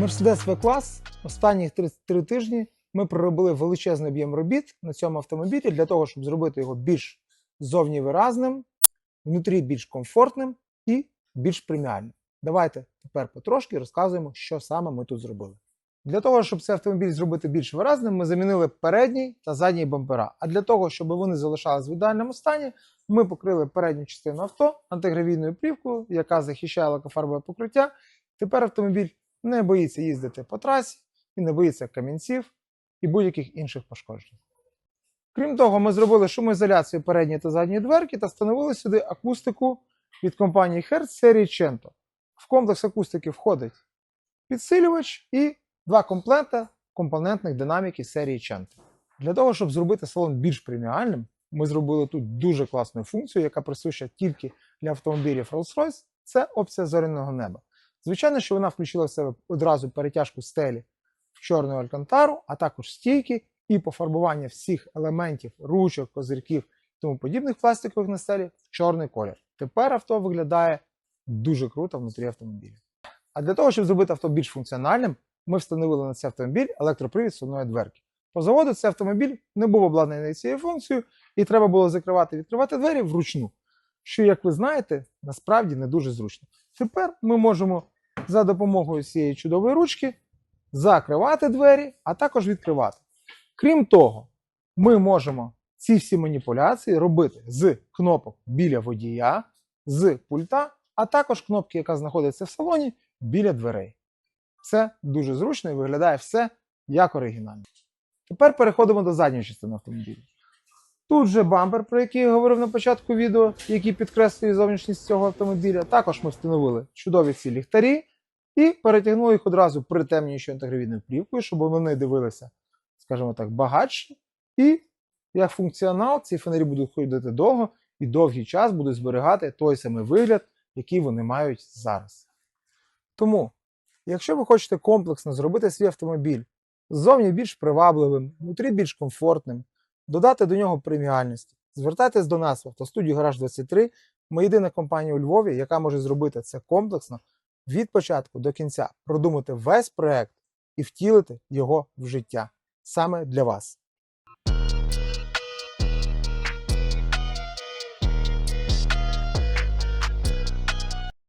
Mercedes V-клас останні три, три тижні ми проробили величезний об'єм робіт на цьому автомобілі для того, щоб зробити його більш зовні виразним, внутрі більш комфортним і більш преміальним. Давайте тепер потрошки розказуємо, що саме ми тут зробили. Для того, щоб цей автомобіль зробити більш виразним, ми замінили передній та задній бампера. А для того, щоб вони залишались в ідеальному стані, ми покрили передню частину авто антигравійною плівкою, яка захищає лакофарбове покриття. Тепер автомобіль не боїться їздити по трасі і не боїться камінців і будь-яких інших пошкоджень. Крім того, ми зробили шумоізоляцію передньої та задньої дверки та встановили сюди акустику від компанії Hertz серії Cento. В комплекс акустики входить підсилювач і два комплекти компонентних динаміків серії Cento. Для того, щоб зробити салон більш преміальним, ми зробили тут дуже класну функцію, яка присуща тільки для автомобілів Rolls-Royce. Це опція зоряного неба. Звичайно, що вона включила в себе одразу перетяжку стелі в чорну алькантару, а також стійки і пофарбування всіх елементів, ручок, козирків і тому подібних пластикових на стелі в чорний колір. Тепер авто виглядає дуже круто внутрі автомобіля. А для того, щоб зробити авто більш функціональним, ми встановили на цей автомобіль електропривід сувної дверки. По заводу цей автомобіль не був обладнаний цією функцією, і треба було закривати і відкривати двері вручну. Що, як ви знаєте, насправді не дуже зручно. Тепер ми можемо за допомогою цієї чудової ручки закривати двері, а також відкривати. Крім того, ми можемо ці всі маніпуляції робити з кнопок біля водія, з пульта, а також кнопки, яка знаходиться в салоні, біля дверей. Це дуже зручно і виглядає все як оригінально. Тепер переходимо до задньої частини автомобіля. Тут же бампер, про який я говорив на початку відео, який підкреслює зовнішність цього автомобіля. Також ми встановили чудові ці ліхтарі і перетягнули їх одразу притемнюючою антигравійною плівкою, щоб вони дивилися, скажімо так, багатше. І як функціонал, ці фонарі будуть ходити довго і довгий час будуть зберігати той самий вигляд, який вони мають зараз. Тому, якщо ви хочете комплексно зробити свій автомобіль ззовні більш привабливим, внутрі більш комфортним, додати до нього преміальності, звертайтесь до нас в автостудію Гараж 23. Ми єдина компанія у Львові, яка може зробити це комплексно від початку до кінця, продумати весь проект і втілити його в життя саме для вас.